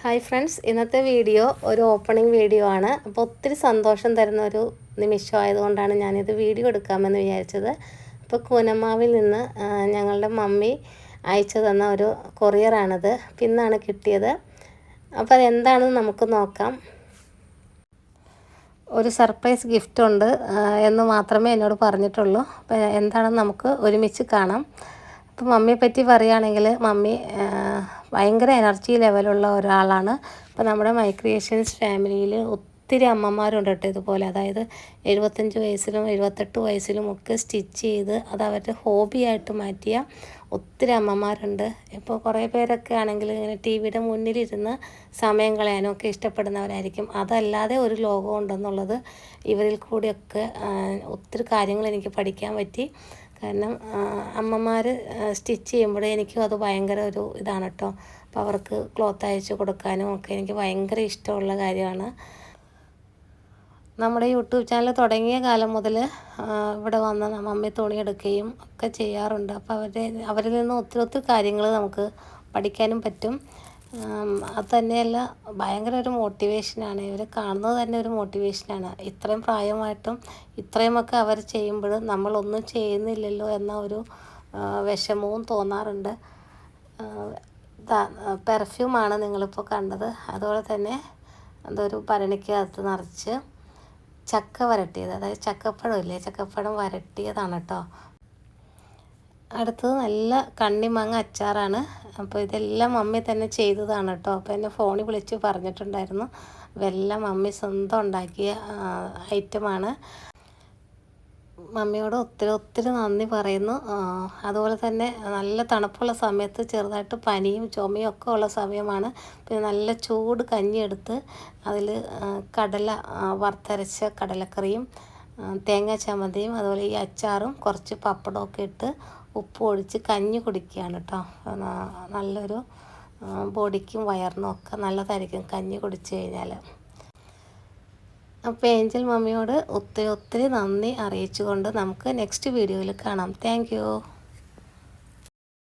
Hi friends ഇന്നത്തെ video ഒരു opening video ആണ്. അപ്പോൾ ഒത്തിരി സന്തോഷം തരുന്ന ഒരു നിമിഷം നിമിഷമായതുകൊണ്ടാണ് ഞാനിത് വീഡിയോ എടുക്കാമെന്ന് വിചാരിച്ചത്. അപ്പോൾ കൂനമാവിൽ നിന്ന് ഞങ്ങളുടെ മമ്മി അയച്ചു തന്ന ഒരു കൊറിയറാണിത് പിന്നാണ് കിട്ടിയത്. അപ്പോൾ അതെന്താണെന്ന് നമുക്ക് നോക്കാം. ഒരു സർപ്രൈസ് ഗിഫ്റ്റ് ഉണ്ട് എന്ന് മാത്രമേ എന്നോട് പറഞ്ഞിട്ടുള്ളൂ. അപ്പോൾ എന്താണെന്ന് നമുക്ക് ഒരുമിച്ച് കാണാം. അപ്പോൾ മമ്മിയെ പറ്റി പറയുകയാണെങ്കിൽ മമ്മി ഭയങ്കര എനർജി ലെവലുള്ള ഒരാളാണ്. അപ്പോൾ നമ്മുടെ മൈക്രിയേഷൻസ് ഫാമിലിയിൽ ഒത്തിരി അമ്മമാരുണ്ട് കേട്ടോ ഇതുപോലെ. അതായത് എഴുപത്തഞ്ച് വയസ്സിലും എഴുപത്തെട്ട് വയസ്സിലും ഒക്കെ സ്റ്റിച്ച് ചെയ്ത് അത് അവരുടെ ഹോബിയായിട്ട് മാറ്റിയ ഒത്തിരി അമ്മമാരുണ്ട്. ഇപ്പോൾ കുറേ പേരൊക്കെ ആണെങ്കിൽ ഇങ്ങനെ ടി വിയുടെ മുന്നിലിരുന്ന് സമയം കളയാനും ഒക്കെ ഇഷ്ടപ്പെടുന്നവരായിരിക്കും. അതല്ലാതെ ഒരു ലോകം ഉണ്ടെന്നുള്ളത് ഇവരിൽ കൂടിയൊക്കെ ഒത്തിരി കാര്യങ്ങൾ എനിക്ക് പഠിക്കാൻ പറ്റി. കാരണം അമ്മമാർ സ്റ്റിച്ച് ചെയ്യുമ്പോൾ എനിക്കും അത് ഭയങ്കര ഒരു ഇതാണ് കേട്ടോ അപ്പോൾ അവർക്ക് ക്ലോത്ത് അയച്ചു കൊടുക്കാനും ഒക്കെ എനിക്ക് ഭയങ്കര ഇഷ്ടമുള്ള കാര്യമാണ്. നമ്മുടെ യൂട്യൂബ് ചാനൽ തുടങ്ങിയ കാലം മുതൽ ഇവിടെ വന്ന് മമ്മി തുണിയെടുക്കുകയും ഒക്കെ ചെയ്യാറുണ്ട്. അപ്പോൾ അവരുടെ അവരിൽ നിന്ന് ഒത്തിരി ഒത്തിരി കാര്യങ്ങൾ നമുക്ക് പഠിക്കാനും പറ്റും. അത് തന്നെയല്ല ഭയങ്കര ഒരു മോട്ടിവേഷനാണ് ഇവരെ കാണുന്നത് തന്നെ ഒരു മോട്ടിവേഷനാണ് ഇത്രയും പ്രായമായിട്ടും ഇത്രയുമൊക്കെ അവർ ചെയ്യുമ്പോൾ നമ്മളൊന്നും ചെയ്യുന്നില്ലല്ലോ എന്ന ഒരു വിഷമവും തോന്നാറുണ്ട്. പെർഫ്യൂമാണ് നിങ്ങളിപ്പോൾ കണ്ടത്. അതുപോലെ തന്നെ എന്തൊരു ഭരണിക്കകത്ത് നിറച്ച് ചക്ക വരട്ടിയത്. അതായത് ചക്കപ്പഴം ഇല്ലേ ചക്കപ്പഴം വരട്ടിയതാണ് കേട്ടോ അടുത്തത് നല്ല കണ്ണിമാങ്ങ അച്ചാറാണ്. അപ്പോൾ ഇതെല്ലാം മമ്മി തന്നെ ചെയ്തതാണ് കേട്ടോ. അപ്പോൾ എന്നെ ഫോണിൽ വിളിച്ച് പറഞ്ഞിട്ടുണ്ടായിരുന്നു. ഇതെല്ലാം മമ്മി സ്വന്തം ഉണ്ടാക്കിയ ഐറ്റമാണ്. മമ്മിയോട് ഒത്തിരി ഒത്തിരി നന്ദി പറയുന്നു. അതുപോലെ തന്നെ നല്ല തണുപ്പുള്ള സമയത്ത് ചെറുതായിട്ട് പനിയും ചുമയും ഒക്കെ ഉള്ള സമയമാണ്. പിന്നെ നല്ല ചൂട് കഞ്ഞിയെടുത്ത് അതിൽ കടല വറുത്തരച്ച കടലക്കറിയും തേങ്ങാ ചമ്മന്തിയും അതുപോലെ ഈ അച്ചാറും കുറച്ച് പപ്പടമൊക്കെ ഇട്ട് ഉപ്പ് ഒഴിച്ച് കഞ്ഞി കുടിക്കുകയാണ് കേട്ടോ. നല്ലൊരു ബോഡിക്കും വയറിനും ഒക്കെ നല്ലതായിരിക്കും കഞ്ഞി കുടിച്ചു കഴിഞ്ഞാൽ അപ്പോൾ ഏഞ്ചൽ മമ്മിയോട് ഒത്തിരി ഒത്തിരി നന്ദി അറിയിച്ചുകൊണ്ട് നമുക്ക് നെക്സ്റ്റ് വീഡിയോയിൽ കാണാം. താങ്ക്